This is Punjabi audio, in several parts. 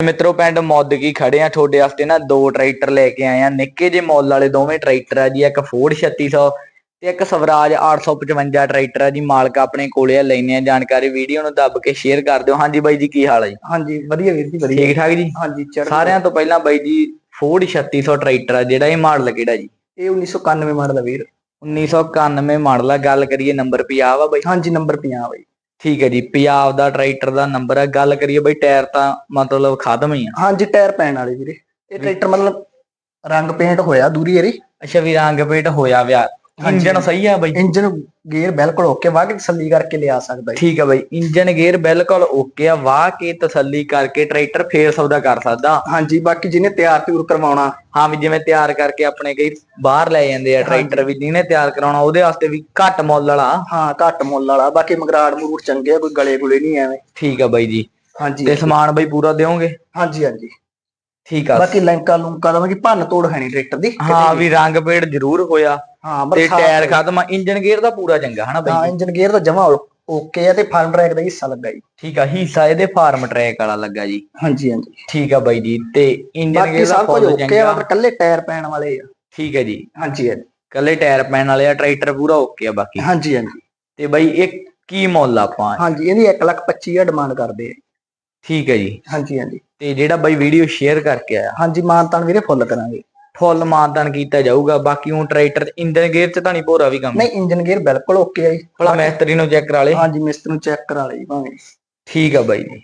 ਮਿੱਤਰੋ ਪਿੰਡ ਮੌਦਕੀ ਖੜੇ ਆ ਤੁਹਾਡੇ ਵਾਸਤੇ ਨਾ ਦੋ ਟਰੈਕਟਰ ਲੈ ਕੇ ਆਏ ਆ। ਨਿੱਕੇ ਜਿਹੇ ਮੁੱਲ ਵਾਲੇ ਦੋਵੇਂ ਟਰੈਕਟਰ ਆ ਜੀ ਇੱਕ ਫੋਰਡ 3600 ਤੇ ਇੱਕ ਸਵਰਾਜ 855 ਟਰੈਕਟਰ ਆ ਜੀ। ਮਾਲਕ ਆਪਣੇ ਕੋਲੇ ਆ ਲੈਨੇ ਆ ਜਾਣਕਾਰੀ। ਵੀਡੀਓ ਨੂੰ ਦੱਬ ਕੇ ਸ਼ੇਅਰ ਕਰ ਦਿਓ। ਹਾਂਜੀ ਬਾਈ ਜੀ ਕੀ ਹਾਲ ਹੈ ਜੀ? ਹਾਂਜੀ ਵਧੀਆ ਵੀਰ ਜੀ ਵਧੀਆ। ਠੀਕ ਠਾਕ ਜੀ? ਹਾਂਜੀ ਸਾਰਿਆਂ ਤੋਂ ਪਹਿਲਾਂ ਬਾਈ ਜੀ ਫੋਰਡ 3600 ਟਰੈਕਟਰ ਆ ਜਿਹੜਾ ਇਹ ਮਾਡਲ ਕਿਹੜਾ ਜੀ? ਇਹ 1991 ਮਾਡਲ ਆ ਵੀਰ। 1991 ਮਾਡਲ ਆ। ਗੱਲ ਕਰੀਏ ਨੰਬਰ 50 ਆ ਬਾਈ? ਹਾਂਜੀ ਨੰਬਰ 50 ਬਾਈ। ਠੀਕ ਹੈ ਜੀ ਪੰਜਾਬ ਦਾ ਟਰੈਕਟਰ ਦਾ ਨੰਬਰ ਆ ਗੱਲ ਕਰੀਏ ਬਾਈ ਟਾਇਰ ਤਾਂ ਮਤਲਬ ਖਤਮ ਹੀ ਆ। ਹਾਂਜੀ ਟਾਇਰ ਪੈਣ ਵਾਲੇ ਵੀਰੇ। ਇਹ ਟਰੈਕਟਰ ਮਤਲਬ ਰੰਗ ਪੇਂਟ ਹੋਇਆ ਦੂਰੀ ਏਰੀ ਅੱਛਾ ਵੀ ਰੰਗ ਪੇਟ ਹੋਇਆ ਵਿਆ। ਇੰਜਨ ਸਹੀ ਆ ਬਾਈ? ਇੰਜਨ ਗੇਅਰ ਬਿਲਕੁਲ ਓਕੇ ਵਾਹ ਕੇ ਤਸੱਲੀ ਕਰਕੇ ਲਿਆ ਸਕਦਾ ਠੀਕ ਆ ਬਾਈ ਇੰਜਨ ਗੇਅਰ ਬਿਲਕੁਲ ਓਕੇ ਆ ਵਾਹ ਕੇ ਤਸੱਲੀ ਕਰਕੇ ਟਰੈਕਟਰ ਫੇਰ ਸੌਦਾ ਕਰ ਸਕਦਾ। ਹਾਂਜੀ ਬਾਕੀ ਜਿਹਨੇ ਤਿਆਰ ਤਿਉਰ ਕਰਵਾਉਣਾ। ਹਾਂ ਵੀ ਜਿਵੇਂ ਤਿਆਰ ਕਰਕੇ ਆਪਣੇ ਕਈ ਬਾਹਰ ਲੈ ਜਾਂਦੇ ਆ ਟਰੈਕਟਰ ਵੀ ਜਿਹਨੇ ਤਿਆਰ ਕਰਾਉਣਾ ਉਹਦੇ ਵਾਸਤੇ ਵੀ ਘੱਟ ਮੁੱਲ ਵਾਲਾ। ਹਾਂ ਘੱਟ ਮੁੱਲ ਵਾਲਾ ਬਾਕੀ ਮਗਰਾੜ ਮੂਰ ਚੰਗੇ ਆ ਕੋਈ ਗਲੇ ਗੁਲੇ ਨਹੀਂ ਐਵੇਂ। ਠੀਕ ਆ ਬਾਈ ਜੀ। ਹਾਂਜੀ। ਤੇ ਸਮਾਨ ਬਾਈ ਪੂਰਾ ਦਿਓਗੇ? ਹਾਂਜੀ ਹਾਂਜੀ। ਠੀਕ ਆ। ਬਾਕੀ ਲੈਂਕਾ ਲੂੰਕਾ ਦਾ ਕਿ ਭੰਨ ਤੋੜ ਹੈ ਨਹੀਂ ਟਰੈਕਟਰ ਦੀ। ਹਾਂ ਵੀ। ਰੰਗ ਪੇਟ ਜ਼ਰੂਰ ਹੋਇਆ। ਹਾਂ ਤੇ ਟਾਇਰ ਖਤਮ ਆ ਇੰਜਨ ਗੇਅਰ ਦਾ ਪੂਰਾ ਚੰਗਾ ਹਨਾ ਹਾਂ ਬਾਈ ਇੰਜਨ ਗੇਅਰ ਤਾਂ ਜਮਾ ਓਕੇ ਆ ਤੇ ਫਾਰਮ ਟਰੈਕ ਦਾ ਹਿੱਸਾ ਲੱਗਾ ਜੀ। ਠੀਕ ਆ ਹਿੱਸਾ ਇਹਦੇ ਫਾਰਮ ਟਰੈਕ ਵਾਲਾ ਲੱਗਾ ਜੀ। ਹਾਂਜੀ ਹਾਂਜੀ। ਠੀਕ ਆ ਬਾਈ ਜੀ ਤੇ ਇੰਜਨ ਬਾਕੀ ਗੇਅਰ ਦਾ ਸਭ ਕੁਝ ਫੁੱਲ ਓਕੇ ਆ ਚੰਗਾ। ਪਰ ਕੱਲੇ ਟਾਇਰ ਪੈਣ ਵਾਲੇ ਆ। ਠੀਕ ਹੈ ਜੀ। ਹਾਂਜੀ ਹਾਂਜੀ। ਕੱਲੇ ਟਾਇਰ ਪੈਣ ਵਾਲੇ ਆ ਟਰੈਕਟਰ ਪੂਰਾ ਓਕੇ ਆ ਬਾਕੀ। ਹਾਂਜੀ ਹਾਂਜੀ। ਤੇ ਬਾਈ ਇਹ ਕੀ ਮੁੱਲ ਆ ਆਪਾਂ? ਹਾਂਜੀ ਇਹਦੀ 1 ਲੱਖ 25 ਹਜ਼ਾਰ ਡਿਮਾਂਡ ਕਰਦੇ ਆ। ਠੀਕ ਹੈ ਜੀ। ਹਾਂਜੀ ਹਾਂਜੀ। ਤੇ ਜਿਹੜਾ ਬਾਈ ਵੀਡੀਓ ਸ਼ੇਅਰ ਕਰਕੇ ਆਇਆ। ਹਾਂਜੀ ਮਾਨਤਾਨ ਵੀਰੇ ਫੁੱਲ ਕਰਾਂਗੇ। ਫੁੱਲ ਮਾਨਦਾਨ ਕੀਤਾ ਜਾਊਗਾ ਬਾਕੀ ਉਹ ਟਰੈਕਟਰ ਇੰਜਨ ਗੇਅਰ ਚ ਤਾਂ ਨਹੀਂ ਭੋਰਾ ਵੀ ਕੰਮ। ਨਹੀਂ ਇੰਜਨ ਗੇਅਰ ਬਿਲਕੁਲ ਓਕੇ ਆ ਜੀ। ਭਲਾ ਮੈਸਤਰੀ ਨੂੰ ਚੈੱਕ ਕਰਾ ਲੇ। ਹਾਂਜੀ ਮਿਸਤਰੀ ਨੂੰ ਚੈੱਕ ਕਰਾ ਲਈ ਭਾਵੇਂ। ਠੀਕ ਆ ਬਾਈ ਜੀ।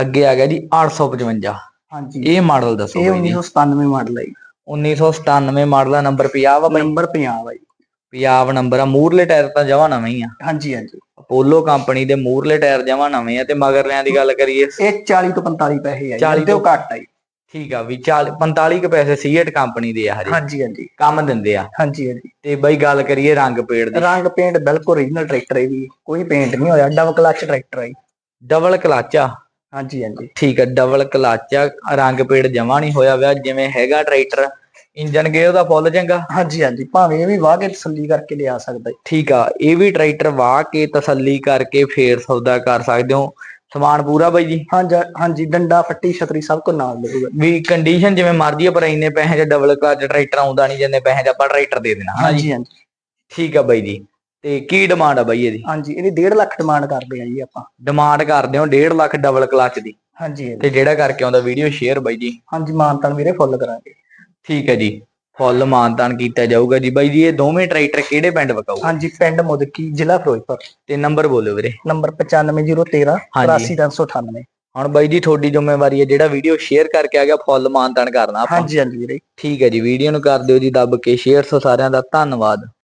ਅੱਗੇ ਆ ਗਿਆ ਜੀ 855 ਹਾਂਜੀ। ਇਹ ਮਾਡਲ ਦੱਸੋ ਇਹ ਬਾਈ ਜੀ। 1997 ਮਾਡਲ ਹੈ ਜੀ। 1997 ਮਾਡਲ ਦਾ ਨੰਬਰ 50 ਵਾ ਬਾਈ? ਨੰਬਰ 50 ਬਾਈ 50 ਨੰਬਰ ਆ। ਮੂਰਲੇ ਟਾਇਰ ਤਾਂ ਜਮਾ ਨਵੇਂ ਹੀ ਆ। ਹਾਂਜੀ ਹਾਂਜੀ। ਅਪੋਲੋ ਕੰਪਨੀ ਦੇ ਮੂਰਲੇ ਟਾਇਰ ਜਮਾ ਨਵੇਂ ਆ ਤੇ ਮਗਰਲਿਆਂ ਦੀ ਗੱਲ ਕਰੀਏ। ਇਹ 40 ਤੋਂ 45 ਪੈਸੇ ਆ 40 40 ਤੋਂ ਘੱਟ ਆ ਠੀਕ ਆ ਵੀ 40 45 ਕੁ ਪੈਸੇ ਸੀਏਟ ਕੰਪਨੀ ਦੇ ਆ ਹਜੇ ਹਾਂਜੀ ਹਾਂਜੀ। ਕੰਮ ਦਿੰਦੇ ਆ। ਹਾਂਜੀ ਹਾਂਜੀ। ਤੇ ਬਾਈ ਗੱਲ ਕਰੀਏ ਰੰਗ ਪੇੜ ਦੀ। ਰੰਗ ਪੇਂਟ ਬਿਲਕੁਲ ਓਰੀਜਨਲ ਟਰੈਕਟਰ ਹੈ ਵੀ ਕੋਈ ਪੇਂਟ ਨਹੀਂ ਹੋਇਆ ਡਬਲ ਕਲਚ ਟਰੈਕਟਰ ਹੈ। ਡਬਲ ਕਲਚ ਆ? ਹਾਂਜੀ ਹਾਂਜੀ। ਠੀਕ ਆ ਡਬਲ ਕਲਚ ਆ। ਰੰਗ ਪੇੜ ਜਮਾ ਨਹੀਂ ਹੋਇਆ ਵਿਆ ਜਿਵੇਂ ਹੈਗਾ ਟਰੈਕਟਰ ਇੰਜਨ ਗੇਅਰ ਦਾ ਫੁੱਲ ਚੰਗਾ? ਹਾਂਜੀ ਹਾਂਜੀ। ਭਾਵੇਂ ਇਹ ਵੀ ਵਾਹ ਕੇ ਤਸੱਲੀ ਕਰਕੇ ਲਿਆ ਸਕਦਾ ਠੀਕ ਆ ਇਹ ਵੀ ਟਰੈਕਟਰ ਵਾਹ ਕੇ ਤਸੱਲੀ ਕਰਕੇ ਫੇਰ ਸੌਦਾ ਕਰ ਸਕਦੇ ਹੋ। ਸਮਾਨ ਪੂਰਾ ਬਾਈ ਜੀ? ਹਾਂਜੀ ਹਾਂਜੀ ਡੰਡਾ ਫੱਟੀ ਛਤਰੀ ਸਭ ਕੁਝ ਨਾਲ ਮਿਲੂਗਾ। ਵੀ ਕੰਡੀਸ਼ਨ ਜਿਵੇਂ ਮਰਜ਼ੀ ਆ ਪਰ ਇੰਨੇ ਪੈਸੇ ਚ ਡਬਲ ਕਲਚ ਟਰੈਕਟਰ ਆਉਂਦਾ ਨਹੀਂ ਜਿੰਨੇ ਪੈਸੇ ਚ ਆਪਾਂ ਟਰੈਕਟਰ ਦੇ ਦੇਣਾ ਹਾਂ ਜੀ? ਹਾਂਜੀ ਹਾਂਜੀ। ਠੀਕ ਆ ਬਾਈ ਜੀ। ਤੇ ਕੀ ਡਿਮਾਂਡ ਆ ਬਾਈ ਇਹਦੀ? ਹਾਂਜੀ ਇਹਦੀ 1.5 ਲੱਖ ਡਿਮਾਂਡ ਕਰਦੇ ਆ ਜੀ ਆਪਾਂ। ਡਿਮਾਂਡ ਕਰਦੇ ਹੋ 1.5 ਲੱਖ ਡਬਲ ਕਲਚ ਦੀ। ਹਾਂਜੀ ਹਾਂਜੀ। ਤੇ ਜਿਹੜਾ ਕਰਕੇ ਆਉਂਦਾ ਵੀਡੀਓ ਸ਼ੇਅਰ ਬਾਈ ਜੀ। ਹਾਂਜੀ ਮਾਨਤਾਨ ਵੀਰੇ ਫੁੱਲ ਕਰਾਂਗੇ। ਠੀਕ ਹੈ ਜੀ। ਫੁੱਲ ਮਾਨਤਾਨ ਕੀਤਾ ਜਾਊਗਾ ਜੀ। ਬਾਈ ਜੀ ਇਹ ਦੋਵੇਂ ਟਰੈਕਟਰ ਕਿਹੜੇ ਪਿੰਡ ਵਕਾਊ? ਹਾਂਜੀ ਪਿੰਡ ਮੁਦਕੀ ਜ਼ਿਲ੍ਹਾ ਫਿਰੋਜ਼ਪੁਰ। ਤੇ ਨੰਬਰ ਬੋਲਿਓ ਵੀਰੇ। ਨੰਬਰ 95013 ਹਾਂਜੀ। 84398 ਹੁਣ ਬਾਈ ਜੀ ਤੁਹਾਡੀ ਜ਼ਿੰਮੇਵਾਰੀ ਹੈ ਜਿਹੜਾ ਵੀਡੀਓ ਸ਼ੇਅਰ ਕਰਕੇ ਆ ਗਿਆ ਫੁੱਲ ਮਾਨਤਾਨ ਕਰਨਾ ਆਪਾਂ। ਹਾਂਜੀ ਹਾਂਜੀ ਵੀਰੇ। ਠੀਕ ਹੈ ਜੀ ਵੀਡੀਓ ਨੂੰ ਕਰ ਦਿਓ ਜੀ ਦੱਬ ਕੇ ਸ਼ੇਅਰ ਸੋ ਸਾਰਿਆਂ ਦਾ ਧੰਨਵਾਦ।